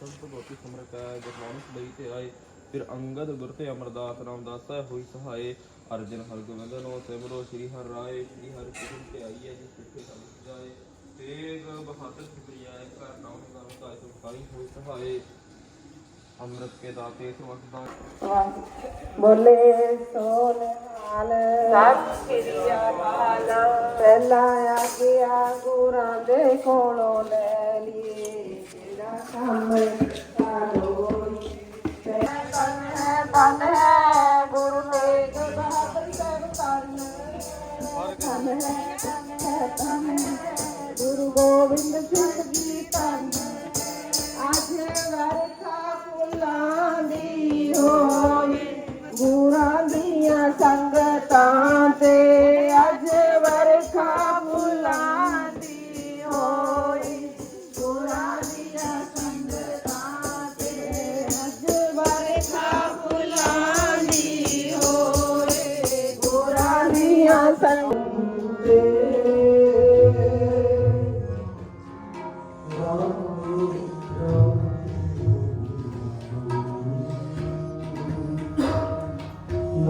ਸੰਤ ਗੋਪੀ ਸਮਰਕਾਇ ਗੁਰੂ ਨਾਨਕ ਲਈ ਤੇ ਆਏ। ਫਿਰ ਅੰਗਦ ਗੁਰ ਤੇ ਅਮਰਦਾਸ ਰਾਮਦਾਸ ਸਹਿ ਹੋਈ ਸਹਾਏ। ਅਰਜਨ ਹਰਗੋਬਿੰਦ ਨੋ ਸਿਮਰੋ ਸ੍ਰੀ ਹਰਿ ਰਾਏ ਸ੍ਰੀ ਹਰਿ ਕ੍ਰਿਸ਼ਨ ਤੇ ਆਈਐ ਜਿਸ ਪਿੱਛੇ ਸਭ ਜਾਏ। ਤੇਗ ਬਹਾਦਰ ਸੁਪਰੀਆਏ ਘਰ ਨਾਮ ਨਾਮ ਕਾਇ ਸੁਖਾਈ ਹੋਈ ਸਹਾਏ। ਅੰਮ੍ਰਿਤ ਕੇ ਦਾਤੇ ਸਮਸਦਾ ਬੋਲੇ ਸੋਨਹਾਲ ਸਤਿ ਸ੍ਰੀ ਅਕਾਲ। ਪਹਿਲਾ ਆਗਿਆ ਗੁਰਾਂ ਦੇ ਕੋਲੋਂ ਲੈ ਲਈਏ ਗੁਰੂ ਗੁਰੂ ਗੋਬਿੰਦ ਸਿੰਘ ਜੀ ਤਨ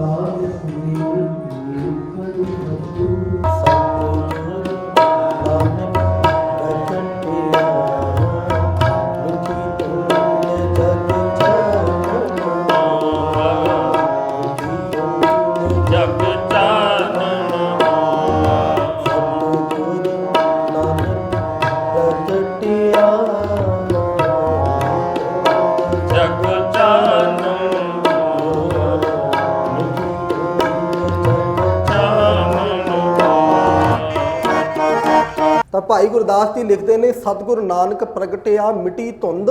ਜਗ ਤਾਂ ਭਾਈ ਗੁਰਦਾਸ ਜੀ ਲਿਖਦੇ ਨੇ, ਸਤਿਗੁਰੂ ਨਾਨਕ ਪ੍ਰਗਟਿਆ ਮਿਟੀ ਧੁੰਦ।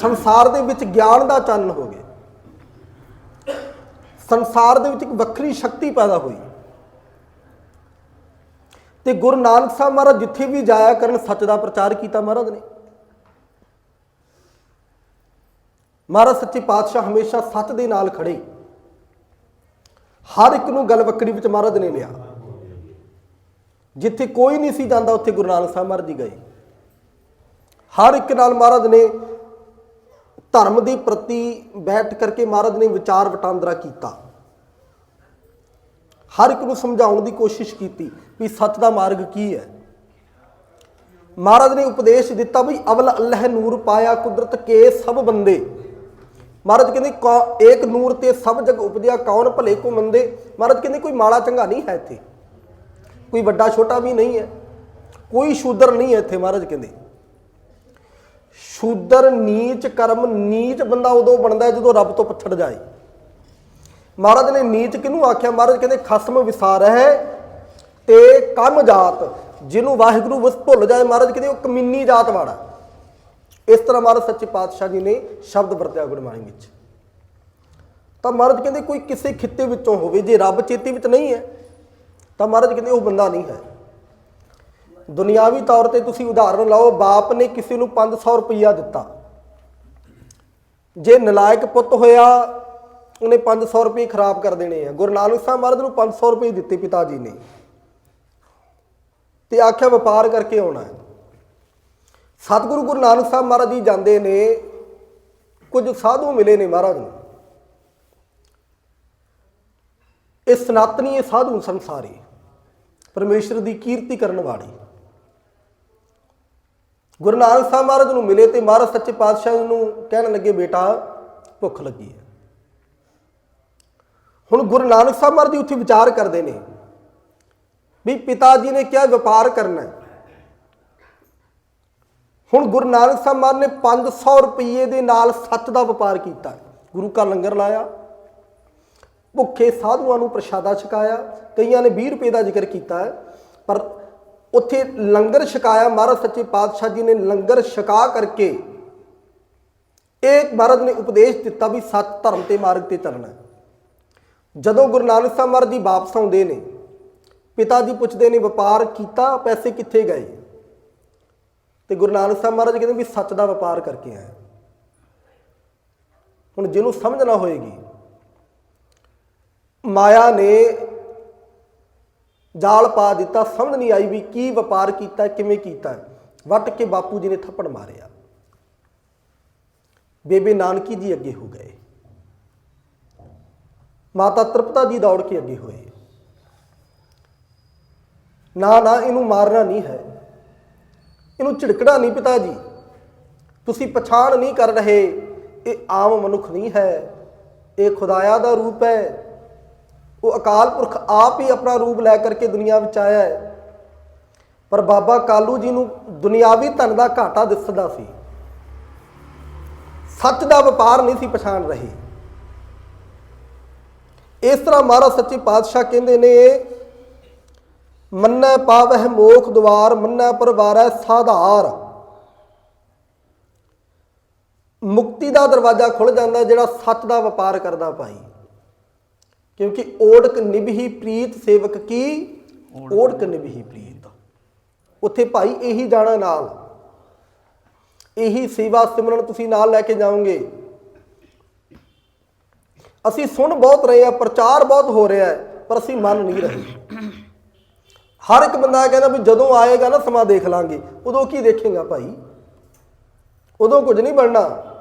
ਸੰਸਾਰ ਦੇ ਵਿੱਚ ਗਿਆਨ ਦਾ ਚੰਨ ਹੋ ਗਿਆ। ਸੰਸਾਰ ਦੇ ਵਿੱਚ ਇੱਕ ਵੱਖਰੀ ਸ਼ਕਤੀ ਪੈਦਾ ਹੋਈ। ਤੇ ਗੁਰੂ ਨਾਨਕ ਸਾਹਿਬ ਮਹਾਰਾਜ ਜਿੱਥੇ ਵੀ ਜਾਇਆ ਕਰਨ, ਸੱਚ ਦਾ ਪ੍ਰਚਾਰ ਕੀਤਾ ਮਹਾਰਾਜ ਨੇ। ਮਹਾਰਾਜ ਸੱਚੇ ਪਾਤਸ਼ਾਹ ਹਮੇਸ਼ਾ ਸੱਚ ਦੇ ਨਾਲ ਖੜੇ। ਹਰ ਇੱਕ ਨੂੰ ਗੱਲ ਵੱਕੜੀ ਵਿੱਚ ਮਹਾਰਾਜ ਨੇ ਲਿਆ। ਜਿੱਥੇ ਕੋਈ ਨਹੀਂ ਸੀ ਜਾਂਦਾ, ਉੱਥੇ ਗੁਰੂ ਨਾਨਕ ਸਾਹਿਬ ਮਹਾਰਾਜ ਜੀ ਗਏ। ਹਰ ਇੱਕ ਨਾਲ ਮਹਾਰਾਜ ਨੇ ਧਰਮ ਦੇ ਪ੍ਰਤੀ ਬੈਠ ਕਰਕੇ ਮਹਾਰਾਜ ਨੇ ਵਿਚਾਰ ਵਟਾਂਦਰਾ ਕੀਤਾ। ਹਰ ਇੱਕ ਨੂੰ ਸਮਝਾਉਣ ਦੀ ਕੋਸ਼ਿਸ਼ ਕੀਤੀ ਵੀ ਸੱਚ ਦਾ ਮਾਰਗ ਕੀ ਹੈ। ਮਹਾਰਾਜ ਨੇ ਉਪਦੇਸ਼ ਦਿੱਤਾ ਵੀ ਅਵਲ ਅੱਲਾਹ ਨੂਰ ਪਾਇਆ ਕੁਦਰਤ ਕੇ ਸਭ ਬੰਦੇ। ਮਹਾਰਾਜ ਕਹਿੰਦੇ, ਕੌ- ਏਕ ਨੂਰ ਤੇ ਸਭ ਜਗ ਉਪਜਿਆ, ਕੌਣ ਭਲੇ ਕੋ ਮੰਦੇ? ਮਹਾਰਾਜ ਕਹਿੰਦੇ, ਕੋਈ ਮਾੜਾ ਚੰਗਾ ਨਹੀਂ ਹੈ ਇੱਥੇ। ਕੋਈ ਵੱਡਾ ਛੋਟਾ ਵੀ ਨਹੀਂ ਹੈ। ਕੋਈ ਸ਼ੂਦਰ ਨਹੀਂ ਹੈ ਇੱਥੇ ਮਹਾਰਾਜ ਕਹਿੰਦੇ। ਸ਼ੂਦਰ, ਨੀਚ ਕਰਮ, ਨੀਚ ਬੰਦਾ ਉਦੋਂ ਬਣਦਾ ਜਦੋਂ ਰੱਬ ਤੋਂ ਪਛੜ ਜਾਏ। ਮਹਾਰਾਜ ਨੇ ਨੀਚ ਕਿਹਨੂੰ ਆਖਿਆ? ਮਹਾਰਾਜ ਕਹਿੰਦੇ, ਖਸਮ ਵਿਸਾਰ ਹੈ ਤੇ ਕੰਮ ਜਾਤ। ਜਿਹਨੂੰ ਵਾਹਿਗੁਰੂ ਵਸ ਭੁੱਲ ਜਾਏ, ਮਹਾਰਾਜ ਕਹਿੰਦੇ, ਉਹ ਕਮੀਨੀ ਜਾਤ ਵਾਲਾ। ਇਸ ਤਰ੍ਹਾਂ ਮਹਾਰਾਜ ਸੱਚੇ ਪਾਤਸ਼ਾਹ ਜੀ ਨੇ ਸ਼ਬਦ ਵਰਤਿਆ ਗੁਰਬਾਣੀ ਵਿੱਚ। ਤਾਂ ਮਹਾਰਾਜ ਕਹਿੰਦੇ, ਕੋਈ ਕਿਸੇ ਖਿੱਤੇ ਵਿੱਚੋਂ ਹੋਵੇ, ਜੇ ਰੱਬ ਚੇਤੇ ਵਿੱਚ ਨਹੀਂ ਹੈ ਤਾਂ ਮਹਾਰਾਜ ਕਹਿੰਦੇ ਉਹ ਬੰਦਾ ਨਹੀਂ ਹੈ। ਦੁਨਿਆਵੀ ਤੌਰ ਤੇ ਤੁਸੀਂ ਉਦਾਹਰਨ ਲਓ, ਬਾਪ ਨੇ ਕਿਸੇ ਨੂੰ 500 ਰੁਪਈਆ ਦਿੱਤਾ। ਜੇ ਨਲਾਇਕ ਪੁੱਤ ਹੋਇਆ, ਉਹਨੇ 500 ਰੁਪਏ ਖਰਾਬ ਕਰ ਦੇਣੇ ਆ। ਗੁਰੂ ਨਾਨਕ ਸਾਹਿਬ ਮਹਾਰਾਜ ਨੂੰ 500 ਰੁਪਏ ਦਿੱਤੇ ਪਿਤਾ ਜੀ ਨੇ। ਤੇ ਆਖਿਆ ਵਪਾਰ ਕਰਕੇ ਆਉਣਾ ਹੈ। ਸਤਿਗੁਰੂ ਗੁਰੂ ਨਾਨਕ ਸਾਹਿਬ ਮਹਾਰਾਜ ਜੀ ਜਾਂਦੇ ਨੇ, ਕੁਝ ਸਾਧੂ ਮਿਲੇ ਨੇ ਮਹਾਰਾਜ ਨੂੰ। ਇਹ ਸਨਾਤਨੀ, ਇਹ ਸਾਧੂ ਸੰਸਾਰੀ, ਪਰਮੇਸ਼ਰ ਦੀ ਕੀਰਤੀ ਕਰਨ ਵਾਲੇ। ਗੁਰੂ ਨਾਨਕ ਸਾਹਿਬ ਮਹਾਰਾਜ ਨੂੰ ਮਿਲੇ ਤੇ ਮਹਾਰਾਜ ਸੱਚੇ ਪਾਤਸ਼ਾਹ ਨੂੰ ਕਹਿਣ ਲੱਗੇ, ਬੇਟਾ, ਭੁੱਖ ਲੱਗੀ ਹੈ। ਹੁਣ ਗੁਰੂ ਨਾਨਕ ਸਾਹਿਬ ਮਹਾਰਾਜ ਉੱਥੇ ਵਿਚਾਰ ਕਰਦੇ ਨੇ ਵੀ ਪਿਤਾ ਜੀ ਨੇ ਕਿਹਾ ਵਪਾਰ ਕਰਨਾ ਹੁਣ ਗੁਰੂ ਨਾਨਕ ਸਾਹਿਬ ਮਹਾਰਾਜ ਨੇ 500 ਰੁਪਏ ਦੇ ਨਾਲ ਸੱਚ ਦਾ ਵਪਾਰ ਕੀਤਾ। ਗੁਰੂ ਕਾ ਲੰਗਰ ਲਾਇਆ। ਭੁੱਖੇ ਸਾਧੂਆਂ ਨੂੰ ਪ੍ਰਸ਼ਾਦਾ ਛਕਾਇਆ, ਕਈਆਂ ਨੇ 20 ਰੁਪਏ ਦਾ ਜ਼ਿਕਰ ਕੀਤਾ ਹੈ, ਪਰ ਉੱਥੇ ਲੰਗਰ ਛਕਾਇਆ, ਮਹਾਰਾਜ ਸੱਚੇ ਪਾਤਸ਼ਾਹ ਜੀ ਨੇ ਲੰਗਰ ਛਕਾ ਕਰਕੇ ਇਹ ਮਹਾਰਾਜ ਨੇ ਉਪਦੇਸ਼ ਦਿੱਤਾ ਵੀ ਸੱਚ ਧਰਮ ਤੇ ਮਾਰਗ ਤੇ ਚੱਲਣਾ ਜਦੋਂ ਗੁਰੂ ਨਾਨਕ ਸਾਹਿਬ ਮਹਾਰਾਜ ਜੀ ਵਾਪਸ ਆਉਂਦੇ ਨੇ, ਪਿਤਾ ਜੀ ਪੁੱਛਦੇ ਨੇ, ਵਪਾਰ ਕੀਤਾ, ਪੈਸੇ ਕਿੱਥੇ ਗਏ? ਤੇ ਗੁਰੂ ਨਾਨਕ ਸਾਹਿਬ ਮਹਾਰਾਜ ਕਹਿੰਦੇ ਵੀ ਸੱਚ ਦਾ ਵਪਾਰ ਕਰਕੇ ਆਏ ਹੁਣ ਜਿਹਨੂੰ ਸਮਝ ਨਾ ਹੋਏਗੀ ਮਾਇਆ ਨੇ ਜਾਲ ਪਾ ਦਿੱਤਾ, ਸਮਝ ਨਹੀਂ ਆਈ ਵੀ ਕੀ ਵਪਾਰ ਕੀਤਾ, ਕਿਵੇਂ ਕੀਤਾ। ਵੱਟ ਕੇ ਬਾਪੂ ਜੀ ਨੇ ਥੱਪੜ ਮਾਰਿਆ। ਬੇਬੇ ਨਾਨਕੀ ਜੀ ਅੱਗੇ ਹੋ ਗਏ। ਮਾਤਾ ਤ੍ਰਿਪਤਾ ਜੀ ਦੌੜ ਕੇ ਅੱਗੇ ਹੋਏ। ਨਾ ਨਾ, ਇਹਨੂੰ ਮਾਰਨਾ ਨਹੀਂ ਹੈ। ਇਹਨੂੰ ਝਿੜਕਣਾ ਨਹੀਂ ਪਿਤਾ ਜੀ। ਤੁਸੀਂ ਪਛਾਣ ਨਹੀਂ ਕਰ ਰਹੇ। ਇਹ ਆਮ ਮਨੁੱਖ ਨਹੀਂ ਹੈ। ਇਹ ਖੁਦਾਇਆ ਦਾ ਰੂਪ ਹੈ। ਉਹ ਅਕਾਲ ਪੁਰਖ ਆਪ ਹੀ ਆਪਣਾ ਰੂਪ ਲੈ ਕਰਕੇ ਦੁਨੀਆ ਵਿੱਚ ਆਇਆ ਹੈ। ਪਰ ਬਾਬਾ ਕਾਲੂ ਜੀ ਨੂੰ ਦੁਨਿਆਵੀ ਧਨ ਦਾ ਘਾਟਾ ਦਿਸਦਾ ਸੀ। ਸੱਚ ਦਾ ਵਪਾਰ ਨਹੀਂ ਸੀ ਪਛਾਣ ਰਹੇ। ਇਸ ਤਰ੍ਹਾਂ ਮਹਾਰਾਜ ਸੱਚੇ ਪਾਤਸ਼ਾਹ ਕਹਿੰਦੇ ਨੇ, ਮੰਨੈ ਪਾਵਹਿ ਮੋਖ ਦੁਆਰ, ਮੰਨੈ ਪਰਵਾਰੈ ਸਾਧਾਰ। ਮੁਕਤੀ ਦਾ ਦਰਵਾਜ਼ਾ ਖੁੱਲ ਜਾਂਦਾ ਜਿਹੜਾ ਸੱਚ ਦਾ ਵਪਾਰ ਕਰਦਾ ਭਾਈ। ਕਿਉਂਕਿ ਓੜਕ ਨਿਭਹੀ ਪ੍ਰੀਤ ਸੇਵਕ ਕੀ? ਓੜਕ। ਨਿਭਹੀ ਪ੍ਰੀਤ। ਉੱਥੇ ਭਾਈ ਇਹੀ ਜਾਣਾ ਨਾਲ। ਇਹੀ ਸੇਵਾ ਸਿਮਰਨ ਤੁਸੀਂ ਨਾਲ ਲੈ ਕੇ ਜਾਓਗੇ। ਅਸੀਂ ਸੁਣ ਬਹੁਤ ਰਹੇ ਆ ਪ੍ਰਚਾਰ ਬਹੁਤ ਹੋ ਰਿਹਾ ਹੈ ਪਰ ਅਸੀਂ ਮੰਨ ਨਹੀਂ ਰਹੇ। ਹਰ ਇੱਕ ਬੰਦਾ ਕਹਿੰਦਾ ਵੀ ਜਦੋਂ ਆਏਗਾ ਨਾ ਸਮਾਂ ਦੇਖ ਲਾਂਗੇ। ਉਦੋਂ ਕੀ ਦੇਖੇਗਾ ਭਾਈ? ਉਦੋਂ ਕੁਝ ਨਹੀਂ ਬਣਨਾ।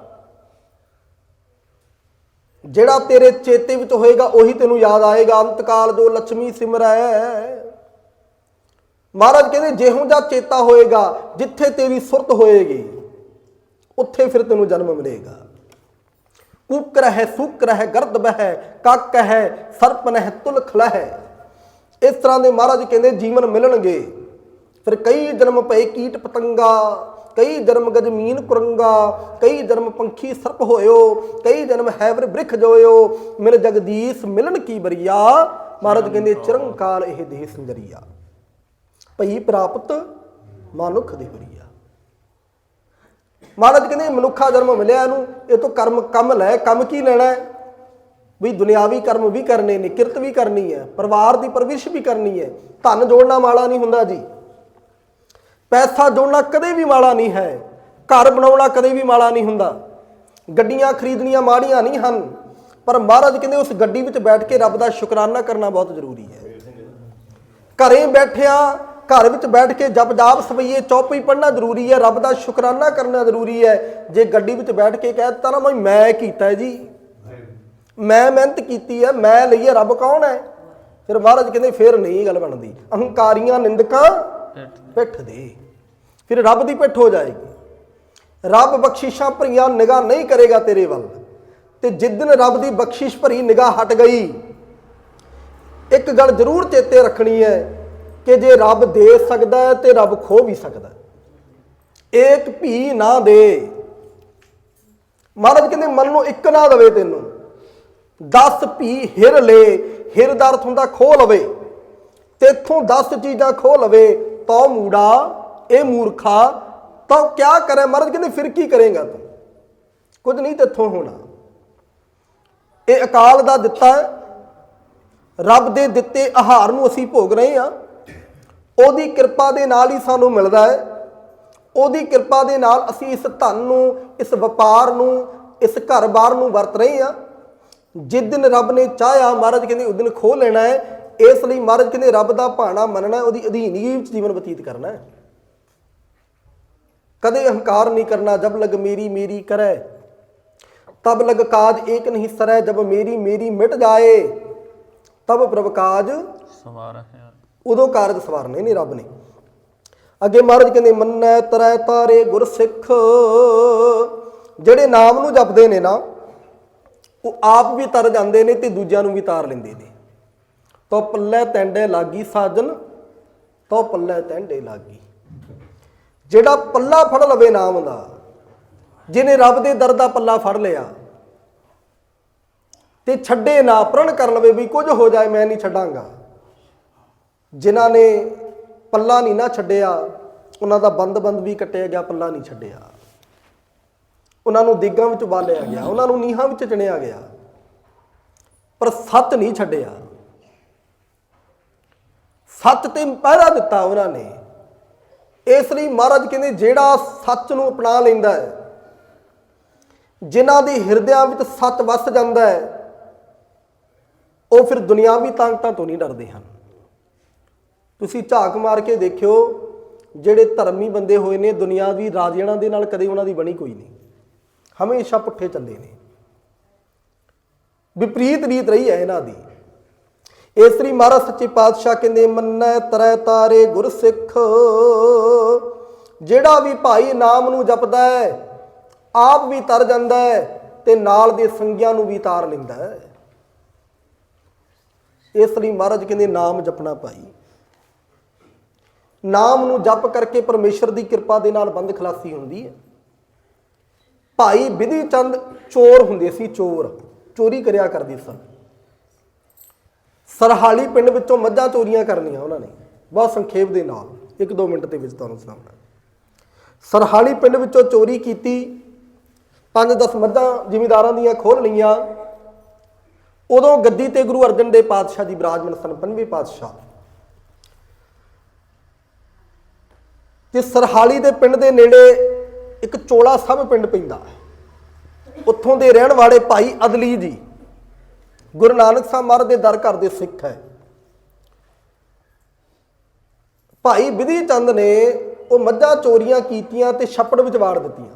ਜਿਹੜਾ ਤੇਰੇ ਚੇਤੇ ਵਿੱਚ ਹੋਏਗਾ, ਉਹੀ ਤੈਨੂੰ ਯਾਦ ਆਏਗਾ। ਅੰਤਕਾਲ ਜੋ ਲక్ష్ਮੀ ਸਿਮਰੈ ਮਹਾਰਾਜ ਕਹਿੰਦੇ, ਜਿਹੋ ਜਿਹਾ ਚੇਤਾ ਹੋਏਗਾ, ਜਿੱਥੇ ਤੇਰੀ ਸੁਰਤ ਹੋਏਗੀ, ਉੱਥੇ ਫਿਰ ਤੈਨੂੰ ਜਨਮ ਮਿਲੇਗਾ। ਕੁਕਰ ਹੈ, ਸੁਕਰ ਹੈ, ਗਰਦ ਬਹਿ, ਕੱਕ ਹੈ ਸਰਪ ਨਹਿ ਤੁਲਖ ਲਹਿ। ਇਸ ਤਰ੍ਹਾਂ ਦੇ ਮਹਾਰਾਜ ਕਹਿੰਦੇ, ਜੀਵਨ ਮਿਲਣਗੇ। ਫਿਰ ਕਈ ਜਨਮ ਪਏ, ਕੀਟ ਪਤੰਗਾ ਕਈ ਜਨਮ ਗਜਮੀਨ ਕੁਰੰਗਾ ਕਈ ਜਨਮ ਪੰਖੀ ਸਰਪ ਹੋਇਓ ਕਈ ਜਨਮ ਹੈਵਰ ਬ੍ਰਿਖ ਜੋਇਓ ਮਿਲ ਜਗਦੀਸ਼ ਮਿਲਣ ਕੀ ਬਰੀਆ? ਮਹਾਰਾਜ ਕਹਿੰਦੇ ਚਿਰੰਕਾਲ ਇਹ ਦੇਹ ਸੰਜਰੀਆ। ਭਈ ਪ੍ਰਾਪਤ ਮਨੁੱਖ ਦੀ ਬਰੀਆ। ਮਹਾਰਾਜ ਕਹਿੰਦੇ ਮਨੁੱਖਾ ਜਨਮ ਮਿਲਿਆ ਇਹਨੂੰ ਇਹ ਤੋਂ ਕਰਮ ਕੰਮ ਲੈ ਕੰਮ ਕੀ ਲੈਣਾ? ਵੀ ਦੁਨਿਆਵੀ ਕਰਮ ਵੀ ਕਰਨੇ ਨੇ ਕਿਰਤ ਵੀ ਕਰਨੀ ਹੈ ਪਰਿਵਾਰ ਦੀ ਪਰਵਿਸ਼ ਵੀ ਕਰਨੀ ਹੈ। ਧਨ ਜੋੜਨਾ ਮਾੜਾ ਨਹੀਂ ਹੁੰਦਾ ਜੀ। ਪੈਸਾ ਜੋੜਨਾ ਕਦੇ ਵੀ ਮਾੜਾ ਨਹੀਂ ਹੈ। ਘਰ ਬਣਾਉਣਾ ਕਦੇ ਵੀ ਮਾੜਾ ਨਹੀਂ ਹੁੰਦਾ। ਗੱਡੀਆਂ ਖਰੀਦਣੀਆਂ ਮਾੜੀਆਂ ਨਹੀਂ ਹਨ। ਪਰ ਮਹਾਰਾਜ ਕਹਿੰਦੇ ਉਸ ਗੱਡੀ ਵਿੱਚ ਬੈਠ ਕੇ ਰੱਬ ਦਾ ਸ਼ੁਕਰਾਨਾ ਕਰਨਾ ਬਹੁਤ ਜ਼ਰੂਰੀ ਹੈ। ਘਰੇ ਬੈਠਿਆ, ਘਰ ਵਿੱਚ ਬੈਠ ਕੇ ਜਪ ਜਾਪ ਸਵਈਏ ਚੌਪਈ ਪੜਨਾ ਜ਼ਰੂਰੀ ਹੈ। ਰੱਬ ਦਾ ਸ਼ੁਕਰਾਨਾ ਕਰਨਾ ਜ਼ਰੂਰੀ ਹੈ। ਜੇ ਗੱਡੀ ਵਿੱਚ ਬੈਠ ਕੇ ਕਹਿ ਦਿੱਤਾ ਨਾ ਮੈਂ ਮੈਂ ਕੀਤਾ ਜੀ। ਮੈਂ ਮਿਹਨਤ ਕੀਤੀ ਹੈ, ਮੈਂ ਲਈ ਹੈ, ਰੱਬ ਕੌਣ ਹੈ? ਫਿਰ ਮਹਾਰਾਜ ਕਹਿੰਦੇ, ਫਿਰ ਨਹੀਂ ਗੱਲ ਬਣਦੀ। ਅਹੰਕਾਰੀਆਂ, ਨਿੰਦਕਾਂ ਪਿੱਠ ਦੇ, ਫਿਰ ਰੱਬ ਦੀ ਪਿੱਠ ਹੋ ਜਾਏਗੀ। ਰੱਬ ਬਖਸ਼ਿਸ਼ਾਂ ਭਰੀਆਂ ਨਿਗਾਹ ਨਹੀਂ ਕਰੇਗਾ ਤੇਰੇ ਵੱਲ। ਤੇ ਜਿੱਦਨ ਰੱਬ ਦੀ ਬਖਸ਼ਿਸ਼ ਭਰੀ ਨਿਗਾਹ ਹਟ ਗਈ, ਇੱਕ ਗੱਲ ਜ਼ਰੂਰ ਚੇਤੇ ਰੱਖਣੀ ਹੈ ਕਿ ਜੇ ਰੱਬ ਦੇ ਸਕਦਾ ਹੈ ਤੇ ਰੱਬ ਖੋ ਵੀ ਸਕਦਾ ਏਕ ਭੀ ਨਾ ਦੇ। ਮਹਾਰਾਜ ਕਹਿੰਦੇ, ਮਨ ਨੂੰ ਇੱਕ ਨਾ ਦਵੇ ਤੈਨੂੰ। 10 ਭੀ ਹਿਰ ਲੈ ਹਿਰ ਦਾ ਅਰਥ ਹੁੰਦਾ ਖੋ ਲਵੇ। ਤੇਥੋਂ 10 ਚੀਜ਼ਾਂ ਖੋ ਲਵੇ ਤੋ ਮੂੜਾ, ਇਹ ਮੂਰਖਾ, ਤਾਂ ਕਿਆ ਕਰੇ ਮਹਾਰਾਜ? ਕਹਿੰਦੇ, ਫਿਰ ਕੀ ਕਰੇਗਾ ਤੂੰ? ਕੁਝ ਨਹੀਂ ਤੇਥੋਂ ਹੋਣਾ। ਇਹ ਅਕਾਲ ਦਾ ਦਿੱਤਾ ਰੱਬ ਦੇ ਦਿੱਤੇ ਆਹਾਰ ਨੂੰ ਅਸੀਂ ਭੋਗ ਰਹੇ ਹਾਂ। ਉਹਦੀ ਕਿਰਪਾ ਦੇ ਨਾਲ ਹੀ ਸਾਨੂੰ ਮਿਲਦਾ ਹੈ। ਉਹਦੀ ਕਿਰਪਾ ਦੇ ਨਾਲ ਅਸੀਂ ਇਸ ਧਨ ਨੂੰ, ਇਸ ਵਪਾਰ ਨੂੰ, ਇਸ ਘਰ-ਬਾਰ ਨੂੰ ਵਰਤ ਰਹੇ ਹਾਂ। ਜਿਸ ਦਿਨ ਰੱਬ ਨੇ ਚਾਹਿਆ, ਮਹਾਰਾਜ ਕਹਿੰਦੇ, ਉਸ ਦਿਨ ਖੋਹ ਲੈਣਾ ਹੈ। ਇਸ ਲਈ ਮਹਾਰਾਜ ਕਹਿੰਦੇ ਰੱਬ ਦਾ ਭਾਣਾ ਮੰਨਣਾ ਉਹਦੀ ਅਧੀਨਗੀ ਵਿੱਚ ਜੀਵਨ ਬਤੀਤ ਕਰਨਾ ਹੈ। ਕਦੇ ਅਹੰਕਾਰ ਨਹੀਂ ਕਰਨਾ ਜਬ ਲਗ ਮੇਰੀ ਮੇਰੀ ਕਰੈ। ਤਬ ਲਗ ਕਾਜ ਏਕ ਨਹੀਂ ਸਰੈ ਜਬ ਮੇਰੀ ਮੇਰੀ ਮਿਟ ਜਾਏ ਤਬ ਪ੍ਰਭ ਕਾਜ ਸਵਾਰ ਹੈ। ਉਦੋਂ ਕਾਰਜ ਸਵਾਰਨੇ ਨੇ ਰੱਬ ਨੇ। ਅੱਗੇ ਮਹਾਰਾਜ ਕਹਿੰਦੇ ਮੰਨੈ ਤਰੈ ਤਾਰੇ ਗੁਰ ਸਿੱਖ ਜਿਹੜੇ ਨਾਮ ਨੂੰ ਜਪਦੇ ਨੇ ਨਾ ਉਹ ਆਪ ਵੀ ਤਰ ਜਾਂਦੇ ਨੇ ਤੇ ਦੂਜਿਆਂ ਨੂੰ ਵੀ ਤਾਰ ਲੈਂਦੇ ਨੇ। ਤੋ ਪੱਲੇ ਤੈਂਡੇ ਲਾਗੀ ਸਾਜਨ, ਤੋ ਪੱਲੇ ਤੈਂਡੇ ਲਾਗੀ। ਜਿਹੜਾ ਪੱਲਾ ਫੜ ਲਵੇ ਨਾਮ ਦਾ, ਜਿਹਨੇ ਰੱਬ ਦੇ ਦਰ ਦਾ ਪੱਲਾ ਫੜ ਲਿਆ, ਤੇ ਛੱਡੇ ਨਾ ਪ੍ਰਣ ਕਰ ਲਵੇ ਵੀ ਕੁਝ ਹੋ ਜਾਏ, ਮੈਂ ਨਹੀਂ ਛੱਡਾਂਗਾ। ਜਿਨ੍ਹਾਂ ਨੇ ਪੱਲਾ ਨਹੀਂ ਨਾ ਛੱਡਿਆ, ਉਹਨਾਂ ਦਾ ਬੰਦ-ਬੰਦ ਵੀ ਕੱਟਿਆ ਗਿਆ, ਪੱਲਾ ਨਹੀਂ ਛੱਡਿਆ। ਉਹਨਾਂ ਨੂੰ ਦਿਗਾਂ ਵਿੱਚ ਬਾਲਿਆ ਗਿਆ, ਉਹਨਾਂ ਨੂੰ ਨੀਹਾਂ ਵਿੱਚ ਚਿਣਿਆ ਗਿਆ, ਪਰ ਸੱਤ ਨਹੀਂ ਛੱਡਿਆ। ਸੱਚ ਤੇ ਪਹਿਰਾ ਦਿੱਤਾ ਉਹਨਾਂ ਨੇ। ਇਸ ਲਈ ਮਹਾਰਾਜ ਕਹਿੰਦੇ, ਜਿਹੜਾ ਸੱਚ ਨੂੰ ਅਪਣਾ ਲੈਂਦਾ ਹੈ, ਜਿਨ੍ਹਾਂ ਦੇ ਹਿਰਦਿਆਂ ਵਿੱਚ ਸੱਚ ਵਸ ਜਾਂਦਾ ਹੈ, ਉਹ ਫਿਰ ਦੁਨਿਆਵੀ ਤਾਕਤਾਂ ਤੋਂ ਨਹੀਂ ਡਰਦੇ ਹਨ। ਤੁਸੀਂ ਝਾਕ ਮਾਰ ਕੇ ਦੇਖਿਓ, ਜਿਹੜੇ ਧਰਮੀ ਬੰਦੇ ਹੋਏ ਨੇ, ਦੁਨਿਆਵੀ ਰਾਜਿਆਂ ਦੇ ਨਾਲ ਕਦੇ ਉਹਨਾਂ ਦੀ ਬਣੀ ਕੋਈ ਨਹੀਂ। ਹਮੇਸ਼ਾ ਪੁੱਠੇ ਚੱਲੇ ਨੇ। ਵਿਪਰੀਤ ਰੀਤ ਰਹੀ ਹੈ ਇਹਨਾਂ ਦੀ। ਇਸ ਲਈ ਮਹਾਰਾਜ ਸੱਚੇ ਪਾਤਸ਼ਾਹ ਕਹਿੰਦੇ, ਮੰਨੈ ਤਰੈ ਤਾਰੇ ਗੁਰ ਸਿੱਖ। ਜਿਹੜਾ ਵੀ ਭਾਈ ਨਾਮ ਨੂੰ ਜਪਦਾ ਹੈ, ਆਪ ਵੀ ਤਰ ਜਾਂਦਾ ਹੈ ਤੇ ਨਾਲ ਦੇ ਸੰਗਿਆਂ ਨੂੰ ਵੀ ਤਾਰ ਲੈਂਦਾ ਹੈ। ਇਸ ਲਈ ਮਹਾਰਾਜ ਕਹਿੰਦੇ, ਨਾਮ ਜਪਣਾ ਭਾਈ। ਨਾਮ ਨੂੰ ਜਪ ਕਰਕੇ ਪਰਮੇਸ਼ਰ ਦੀ ਕਿਰਪਾ ਦੇ ਨਾਲ ਬੰਦ ਖਲਾਸੀ ਹੁੰਦੀ ਹੈ। ਭਾਈ ਵਿਧੀ ਚੰਦ ਚੋਰ ਹੁੰਦੇ ਸੀ, ਚੋਰ। ਚੋਰੀ ਕਰਿਆ ਕਰਦੇ ਸਨ। ਸਰਹਾਲੀ ਪਿੰਡ ਵਿੱਚੋਂ ਮੱਝਾਂ ਚੋਰੀਆਂ ਕਰਨੀਆਂ ਉਹਨਾਂ ਨੇ। ਬਹੁਤ ਸੰਖੇਪ ਦੇ ਨਾਲ 1-2 ਮਿੰਟ ਦੇ ਵਿੱਚ ਤੁਹਾਨੂੰ ਸੁਣਾਉਣਾ ਸਰਹਾਲੀ ਪਿੰਡ ਵਿੱਚੋਂ ਚੋਰੀ ਕੀਤੀ 5-10 ਮੱਝਾਂ ਜ਼ਿਮੀਦਾਰਾਂ ਦੀਆਂ ਖੋਲ ਲਈਆਂ। ਉਦੋਂ ਗੱਦੀ ਤੇ ਗੁਰੂ ਅਰਜਨ ਦੇਵ ਪਾਤਸ਼ਾਹ ਜੀ ਬਿਰਾਜਮਾਨ ਸਨ ਪੰਜਵੇਂ ਪਾਤਸ਼ਾਹ। ਤੇ ਸਰਹਾਲੀ ਦੇ ਪਿੰਡ ਦੇ ਨੇੜੇ ਇੱਕ ਚੋਲਾ ਸਭ ਪਿੰਡ ਪੈਂਦਾ ਉੱਥੋਂ ਦੇ ਰਹਿਣ ਵਾਲੇ ਭਾਈ ਅਦਲੀ ਜੀ ਗੁਰੂ ਨਾਨਕ ਸਾਹਿਬ ਮਹਾਰਾਜ ਦੇ ਦਰ ਘਰ ਦੇ ਸਿੱਖ ਹੈ। ਭਾਈ ਵਿਧੀ ਚੰਦ ਨੇ ਉਹ ਮੱਝਾਂ ਚੋਰੀਆਂ ਕੀਤੀਆਂ ਤੇ ਛੱਪੜ ਵਿੱਚ ਵਾੜ ਦਿੱਤੀਆਂ।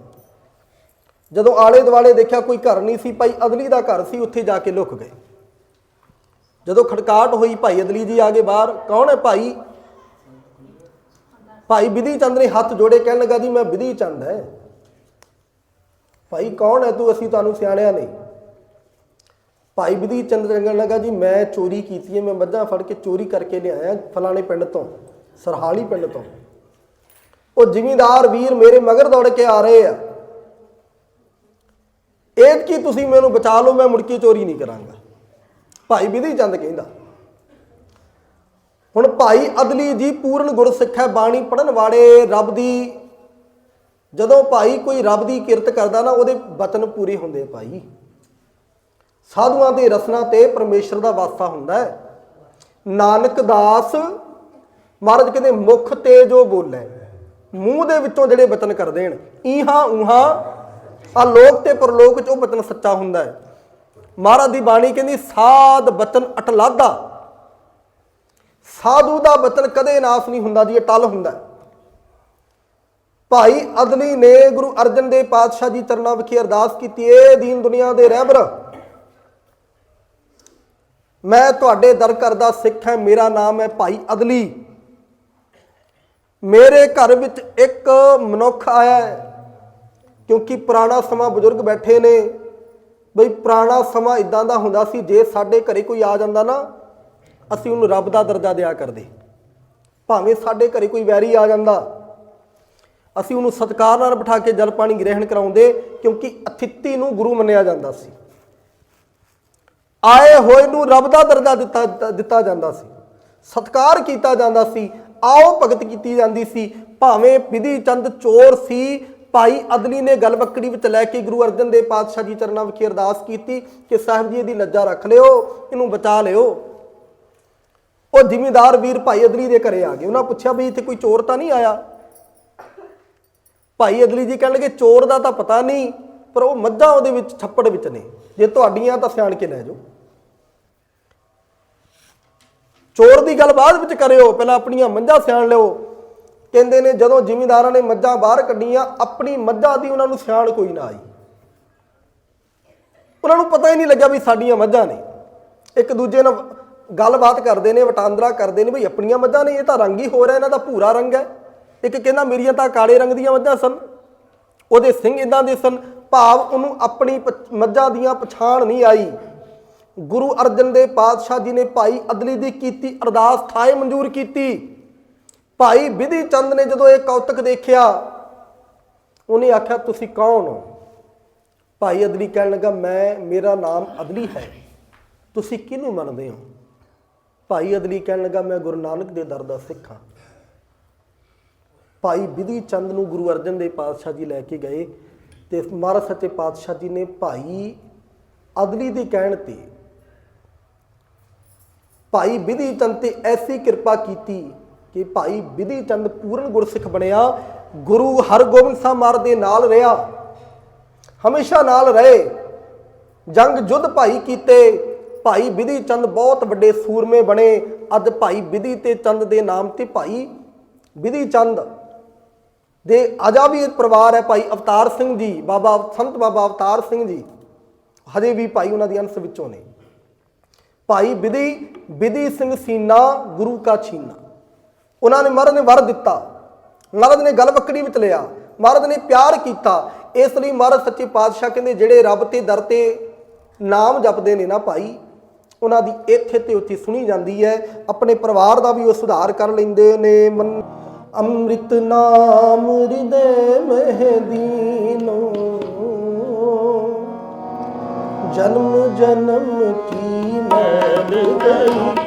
ਜਦੋਂ ਆਲੇ ਦੁਆਲੇ ਦੇਖਿਆ ਕੋਈ ਘਰ ਨਹੀਂ ਸੀ, ਭਾਈ ਅਦਲੀ ਦਾ ਘਰ ਸੀ, ਉੱਥੇ ਜਾ ਕੇ ਲੁਕ ਗਏ। ਜਦੋਂ ਖੜਕਾਟ ਹੋਈ, ਭਾਈ ਅਦਲੀ ਜੀ ਆ ਗਏ ਬਾਹਰ, ਕੌਣ ਹੈ ਭਾਈ? ਭਾਈ ਵਿਧੀ ਚੰਦ ਨੇ ਹੱਥ ਜੋੜੇ ਕਹਿਣ ਲੱਗਾ, ਜੀ, ਮੈਂ ਵਿਧੀ ਚੰਦ ਹੈ। ਭਾਈ ਕੌਣ ਹੈ ਤੂੰ? ਅਸੀਂ ਤੁਹਾਨੂੰ ਸਿਆਣਿਆ ਨਹੀਂ ਭਾਈ ਵਿਧੀ ਚੰਦ ਕਹਿਣ ਲੱਗਾ, ਜੀ, ਮੈਂ ਚੋਰੀ ਕੀਤੀ ਹੈ, ਮੈਂ ਮੱਝਾਂ ਫੜ ਕੇ ਚੋਰੀ ਕਰਕੇ ਲਿਆਇਆ ਫਲਾਣੇ ਪਿੰਡ ਤੋਂ, ਸਰਹਾਲੀ ਪਿੰਡ ਤੋਂ। ਉਹ ਜ਼ਿਮੀਂਦਾਰ ਵੀਰ ਮੇਰੇ ਮਗਰ ਦੌੜ ਕੇ ਆ ਰਹੇ ਆ। ਇਹ ਕੀ ਤੁਸੀਂ ਮੈਨੂੰ ਬਚਾ ਲਓ, ਮੈਂ ਮੁੜ ਕੇ ਚੋਰੀ ਨਹੀਂ ਕਰਾਂਗਾ। ਭਾਈ ਵਿਧੀ ਚੰਦ ਕਹਿੰਦਾ। ਹੁਣ ਭਾਈ ਅਦਲੀ ਜੀ ਪੂਰਨ ਗੁਰਸਿੱਖ ਹੈ, ਬਾਣੀ ਪੜਨ ਵਾਲੇ ਰੱਬ ਦੀ, ਜਦੋਂ ਭਾਈ ਕੋਈ ਰੱਬ ਦੀ ਕਿਰਤ ਕਰਦਾ ਨਾ, ਉਹਦੇ ਬਚਨ ਪੂਰੇ ਹੁੰਦੇ ਭਾਈ। ਸਾਧੂਆਂ ਦੀ ਰਸਨਾ ਤੇ ਪਰਮੇਸ਼ਰ ਦਾ ਵਾਸਾ ਹੁੰਦਾ ਹੈ। ਨਾਨਕ ਦਾਸ ਮਹਾਰਾਜ ਕਹਿੰਦੇ, ਮੁਖ ਤੇ ਜੋ ਬੋਲੇ, ਮੂੰਹ ਦੇ ਵਿੱਚੋਂ ਜਿਹੜੇ ਬਚਨ ਕਰਦੇ ਹਨ, ਈਹਾਂ ਊਹਾਂ, ਆ ਲੋਕ ਤੇ ਪਰਲੋਕ ਚ ਉਹ ਬਚਨ ਸੱਚਾ ਹੁੰਦਾ ਹੈ। ਮਹਾਰਾਜ ਦੀ ਬਾਣੀ ਕਹਿੰਦੀ, ਸਾਧ ਬਚਨ ਅਟਲਾਦਾ, ਸਾਧੂ ਦਾ ਬਚਨ ਕਦੇ ਨਾਸ ਨਹੀਂ ਹੁੰਦਾ, ਜੀ, ਇਹ ਹੁੰਦਾ ਭਾਈ ਅਦਲੀ ਨੇ ਗੁਰੂ ਅਰਜਨ ਦੇਵ ਪਾਤਸ਼ਾਹ ਜੀ ਚਰਨਾਂ ਵਿਖੇ ਅਰਦਾਸ ਕੀਤੀ, ਏ ਦੀਨ ਦੁਨੀਆ ਦੇ ਰਹਿਬਰ ਮੈਂ ਤੁਹਾਡੇ ਦਰ ਕਰਦਾ ਸਿੱਖ ਹੈ, ਮੇਰਾ ਨਾਮ ਹੈ ਭਾਈ ਅਦਲੀ। ਮੇਰੇ ਘਰ ਵਿੱਚ ਇੱਕ ਮਨੁੱਖ ਆਇਆ ਕਿਉਂਕਿ ਪੁਰਾਣਾ ਸਮਾਂ ਬਜ਼ੁਰਗ ਬੈਠੇ ਨੇ। ਬਈ ਪੁਰਾਣਾ ਸਮਾਂ ਇਦਾਂ ਦਾ ਹੁੰਦਾ ਸੀ, ਜੇ ਸਾਡੇ ਘਰੇ ਕੋਈ ਆ ਜਾਂਦਾ ਨਾ, ਅਸੀਂ ਉਹਨੂੰ ਰੱਬ ਦਾ ਦਰਜਾ ਦਿਆ ਕਰਦੇ। ਭਾਵੇਂ ਸਾਡੇ ਘਰੇ ਕੋਈ ਵੈਰੀ ਆ ਜਾਂਦਾ, ਅਸੀਂ ਉਹਨੂੰ ਸਤਕਾਰ ਨਾਲ ਬਿਠਾ ਕੇ ਜਲ ਪਾਣੀ ਗ੍ਰਹਿਣ ਕਰਾਉਂਦੇ, ਕਿਉਂਕਿ ਅਥਿੱਤੀ ਨੂੰ ਗੁਰੂ ਮੰਨਿਆ ਜਾਂਦਾ ਸੀ। ਆਏ ਹੋਏ ਨੂੰ ਰੱਬ ਦਾ ਦਰਜਾ ਦਿੱਤਾ ਦਿੱਤਾ ਜਾਂਦਾ ਸੀ। ਸਤਕਾਰ ਕੀਤਾ ਜਾਂਦਾ ਸੀ। ਆਓ ਭਗਤ ਕੀਤੀ ਜਾਂਦੀ ਸੀ। ਭਾਵੇਂ ਵਿਧੀ ਚੰਦ ਚੋਰ ਸੀ, ਭਾਈ ਅਦਲੀ ਨੇ ਗਲਵੱਕੜੀ ਵਿੱਚ ਲੈ ਕੇ ਗੁਰੂ ਅਰਜਨ ਦੇਵ ਪਾਤਸ਼ਾਹ ਜੀ ਚਰਨਾਂ ਵਿਖੇ ਅਰਦਾਸ ਕੀਤੀ ਕਿ ਸਾਹਿਬ ਜੀ ਇਹਦੀ ਲੱਜਾ ਰੱਖ ਲਿਓ, ਇਹਨੂੰ ਬਚਾ ਲਿਓ। ਉਹ ਜ਼ਿਮੀਂਦਾਰ ਵੀਰ ਭਾਈ ਅਦਲੀ ਦੇ ਘਰੇ ਆ ਗਏ। ਉਹਨਾਂ ਪੁੱਛਿਆ ਵੀ ਇੱਥੇ ਕੋਈ ਚੋਰ ਤਾਂ ਨਹੀਂ ਆਇਆ? ਭਾਈ ਅਦਲੀ ਜੀ ਕਹਿਣ ਲੱਗੇ ਚੋਰ ਦਾ ਤਾਂ ਪਤਾ ਨਹੀਂ, ਪਰ ਉਹ ਮੱਝਾਂ ਉਹਦੇ ਵਿੱਚ ਛੱਪੜ ਵਿੱਚ ਨੇ। ਜੇ ਤੁਹਾਡੀਆਂ ਤਾਂ ਸਿਆਣ ਕੇ ਲੈ ਜਾਓ। ਚੋਰ ਦੀ ਗੱਲ ਬਾਅਦ ਵਿੱਚ ਕਰਿਓ, ਪਹਿਲਾਂ ਆਪਣੀਆਂ ਮੱਝਾਂ ਸਿਆਣ ਲਿਓ। ਕਹਿੰਦੇ ਨੇ, ਜਦੋਂ ਜ਼ਿਮੀਂਦਾਰਾਂ ਨੇ ਮੱਝਾਂ ਬਾਹਰ ਕੱਢੀਆਂ, ਆਪਣੀ ਮੱਝਾਂ ਦੀ ਉਹਨਾਂ ਨੂੰ ਸਿਆਣ ਕੋਈ ਨਾ ਆਈ। ਉਹਨਾਂ ਨੂੰ ਪਤਾ ਹੀ ਨਹੀਂ ਲੱਗਿਆ ਵੀ ਸਾਡੀਆਂ ਮੱਝਾਂ ਨੇ। ਇੱਕ ਦੂਜੇ ਨਾਲ ਗੱਲਬਾਤ ਕਰਦੇ ਨੇ, ਵਟਾਂਦਰਾ ਕਰਦੇ ਨੇ, ਵੀ ਆਪਣੀਆਂ ਮੱਝਾਂ ਨੇ, ਇਹ ਤਾਂ ਰੰਗ ਹੀ ਹੋ ਰਿਹਾ, ਇਹਨਾਂ ਦਾ ਭੂਰਾ ਰੰਗ ਹੈ। ਇੱਕ ਕਹਿੰਦਾ, ਮੇਰੀਆਂ ਤਾਂ ਕਾਲੇ ਰੰਗ ਦੀਆਂ ਮੱਝਾਂ ਸਨ। ਉਹਦੇ ਸਿੰਘ ਇਦਾਂ ਦੇ ਸਨ। ਭਾਵ ਉਹਨੂੰ ਆਪਣੀ ਪ- ਮੱਝਾਂ ਦੀਆਂ ਪਛਾਣ ਨਹੀਂ ਆਈ। ਗੁਰੂ ਅਰਜਨ ਦੇਵ ਪਾਤਸ਼ਾਹ ਜੀ ਨੇ ਭਾਈ ਅਦਲੀ ਦੀ ਕੀਤੀ ਅਰਦਾਸ ਥਾਏ ਮਨਜ਼ੂਰ ਕੀਤੀ। ਭਾਈ ਵਿਧੀ ਚੰਦ ਨੇ ਜਦੋਂ ਇਹ ਕੌਤਕ ਦੇਖਿਆ, ਉਹਨੇ ਆਖਿਆ, ਤੁਸੀਂ ਕੌਣ ਹੋ? ਭਾਈ ਅਦਲੀ ਕਹਿਣ ਲੱਗਾ, ਮੈਂ, ਮੇਰਾ ਨਾਮ ਅਦਲੀ ਹੈ। ਤੁਸੀਂ ਕਿਹਨੂੰ ਮੰਨਦੇ ਹੋ? ਭਾਈ ਅਦਲੀ ਕਹਿਣ ਲੱਗਾ, ਮੈਂ ਗੁਰੂ ਨਾਨਕ ਦੇ ਦਰ ਦਾ ਸਿੱਖ ਹਾਂ। ਭਾਈ ਵਿਧੀ ਚੰਦ ਨੂੰ ਗੁਰੂ ਅਰਜਨ ਦੇਵ ਪਾਤਸ਼ਾਹ ਜੀ ਲੈ ਕੇ ਗਏ ਤੇ ਮਹਾਰਾਜ ਸੱਚੇ ਪਾਤਸ਼ਾਹ ਜੀ ਨੇ ਭਾਈ ਅਦਲੀ ਦੇ ਕਹਿਣ ਤੇ ਭਾਈ ਵਿਧੀ ਚੰਦ ਤੇ ਐਸੀ ਕਿਰਪਾ ਕੀਤੀ ਕਿ ਭਾਈ ਵਿਧੀ ਚੰਦ ਪੂਰਨ ਗੁਰਸਿੱਖ ਬਣਿਆ, ਗੁਰੂ ਹਰਗੋਬਿੰਦ ਸਾਹਿਬ ਮਹਾਰਾਜ ਦੇ ਨਾਲ ਰਿਹਾ, ਹਮੇਸ਼ਾ ਨਾਲ ਰਹੇ, ਜੰਗ ਜੁੱਧ ਭਾਈ ਕੀਤੇ, ਭਾਈ ਵਿਧੀ ਚੰਦ ਬਹੁਤ ਵੱਡੇ ਸੂਰਮੇ ਬਣੇ, ਅੱਜ ਭਾਈ ਵਿਧੀ ਤੇ ਚੰਦ ਦੇ ਨਾਮ ਤੇ ਭਾਈ ਵਿਧੀ ਚੰਦ ਦੇ ਅਜਾ ਵੀ ਇਹ ਪਰਿਵਾਰ ਹੈ ਭਾਈ ਅਵਤਾਰ ਸਿੰਘ ਜੀ, ਬਾਬਾ ਸੰਤ ਬਾਬਾ ਅਵਤਾਰ ਸਿੰਘ ਜੀ, ਹਜੇ ਵੀ ਭਾਈ ਉਹਨਾਂ ਦੀ ਅੰਸ਼ ਵਿੱਚੋਂ ਨੇ। ਭਾਈ ਵਿਧੀ ਵਿਧੀ ਸਿੰਘ ਸੀਨਾ, ਗੁਰੂ ਕਾ ਛੀਨਾ। ਉਹਨਾਂ ਨੇ ਮਹਾਰਾਜ ਨੇ ਵਰ ਦਿੱਤਾ। ਮਹਾਰਾਜ ਨੇ ਗੱਲ ਬੱਕੜੀ ਵਿੱਚ ਲਿਆ। ਮਹਾਰਾਜ ਨੇ ਪਿਆਰ ਕੀਤਾ। ਇਸ ਲਈ ਮਹਾਰਾਜ ਸੱਚੇ ਪਾਤਸ਼ਾਹ ਕਹਿੰਦੇ, ਜਿਹੜੇ ਰੱਬ ਤੇ ਦਰ ਤੇ ਨਾਮ ਜਪਦੇ ਨੇ ਨਾ ਭਾਈ, ਉਹਨਾਂ ਦੀ ਇੱਥੇ ਤੇ ਉੱਥੇ ਸੁਣੀ ਜਾਂਦੀ ਹੈ। ਆਪਣੇ ਪਰਿਵਾਰ ਦਾ ਵੀ ਉਹ ਸੁਧਾਰ ਕਰ ਲੈਂਦੇ ਨੇ। ਮਨ- ਅੰਮ੍ਰਿਤ ਨਾਮ ਹਿਰਦੇ ਮਹਿਦੀਨੋ ਜਨਮ ਜਨਮ ਕੀ ਮੈਲ ਗਈ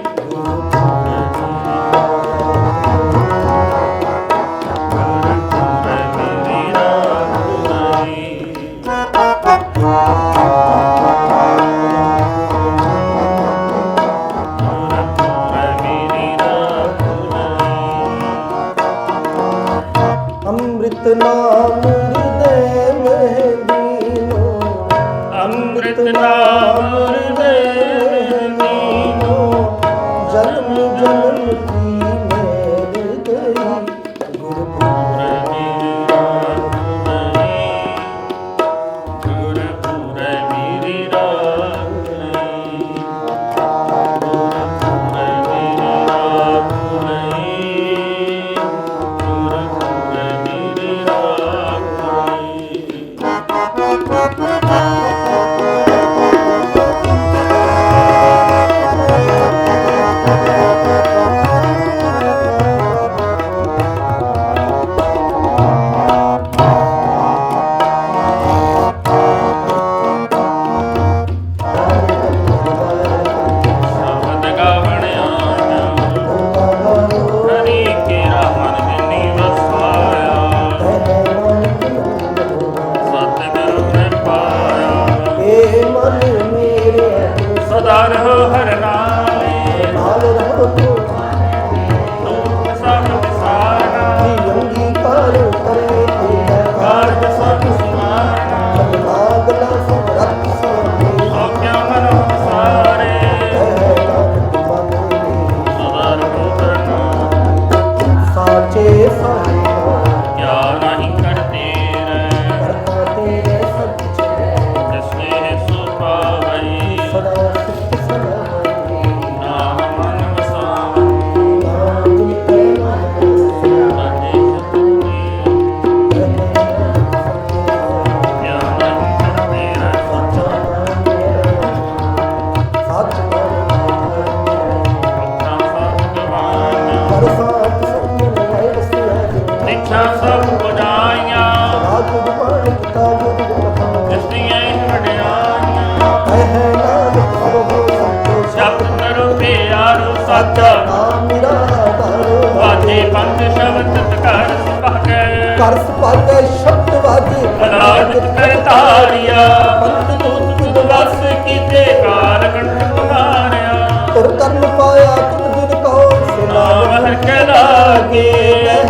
ਕਰਤਾਰਿਆ ਪੰਤ ਦੂਤ ਤੁਧ ਵਸ ਕੀਤੇ ਕਾਲ ਕੰਠ ਤੁਮਾਰਿਆ ਤੁਰ ਕਰਨ ਪਾਇਆ ਤੁਮ ਦਿਨ ਕਹੋ ਨਾਮ ਹਰ ਕੇ ਲਾਗੇ। ਕਹਿ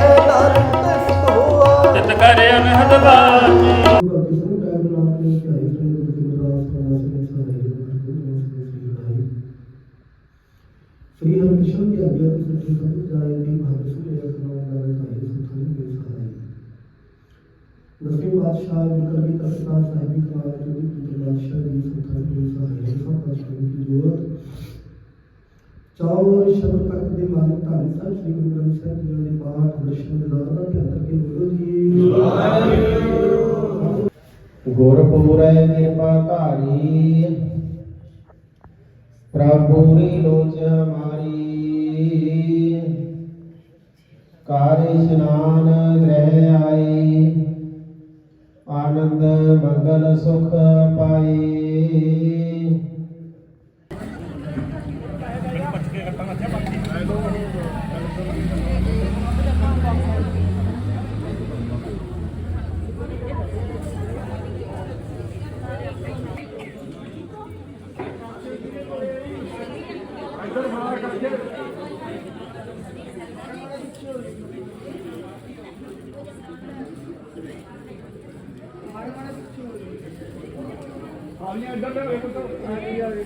ਹੋਆ ਤਿਤ ਕਰ ਅਨਹਦ ਬਾਜੀ ਸ੍ਰੀ ਹਰਿ ਕ੍ਰਿਸ਼ਨ ਦੀ ਆਗਿਆ ਤੇ ਸੱਚੇ ਸਤਿ ਜਾਏ ਦੀ ਭਗਤ ਸੁਨੇ ਅਸਨਾਉ ਦਾ ਵਿਖਾਈ ਸੁਥਾਈ ਦੇ ਸਹਾਈ ਦਸਵੇਂ ਬਾਦਸ਼ਾਹ ਜਿਕਰ ਵੀ ਤਖਤਾ ਸਾਹਿਬੀ ਕਮਾਲ ਜੋ ਵੀ ਪੁੱਤਰ ਬਾਦਸ਼ਾਹ ਦੀ ਸੁਥਾਈ ਦੇ ਸਹਾਈ ਸਭ ਪਾਤਸ਼ਾਹ ਦੀ ਜੋਤ ਚੌਰ ਸ਼ਬਦ ਤੱਕ ਦੇ ਮਾਲਕ ਧੰਨ ਸਾਹਿਬ ਸ੍ਰੀ ਗੁਰੂ ਗ੍ਰੰਥ ਸਾਹਿਬ ਜੀ ਦੇ ਪਾਠ ਦਰਸ਼ਨ ਦਿਦਾਰ ਦਾ ਧਿਆਨ ਕਰਕੇ ਬੋਲੋ ਜੀ ਗੁਰਪੂਰੈ ਕਿਰਪਾ ਧਾਰੀ ਪ੍ਰਭੂਰੀ ਲੋਚ ਹਮਾਰੀ ਕਾਰ ਇਸ਼ਨਾਨ ਗ੍ਰਹਿ ਆਈ ਆਨੰਦ ਮੰਗਲ ਸੁਖ ਪਾਈ। আমি